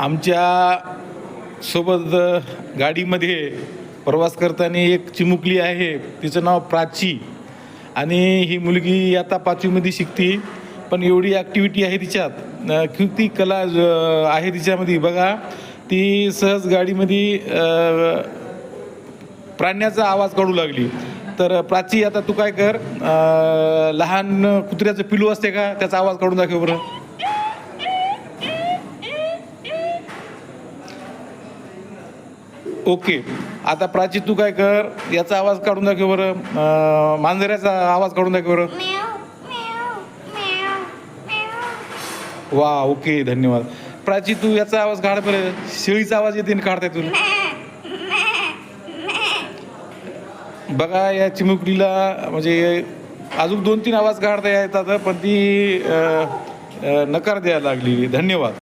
आमच्यासोबत गाडीमध्ये प्रवास करताना एक चिमुकली आहे. तिचं नाव प्राची. आणि ही मुलगी आता पाचवीमध्ये शिकते. पण एवढी ॲक्टिव्हिटी आहे तिच्यात. किती कला आहे तिच्यामध्ये. बघा ती सहज गाडीमध्ये प्राण्याचा आवाज काढू लागली. तर प्राची आता तू काय कर लहान कुत्र्याचं पिलू असते का? त्याचा आवाज काढून दाखव बरं. ओके. आता प्राची तू काय कर? याचा आवाज काढून दाखव बरं. मांजऱ्याचा आवाज काढून दाखव बरं. वा ओके धन्यवाद. प्राची तू याचा आवाज काढ बरं. शेळीचा आवाज येते ना काढताय तुला. बघा या चिमुकलीला म्हणजे अजून दोन तीन आवाज काढता येतात पण ती नकार द्यायला लागली. धन्यवाद.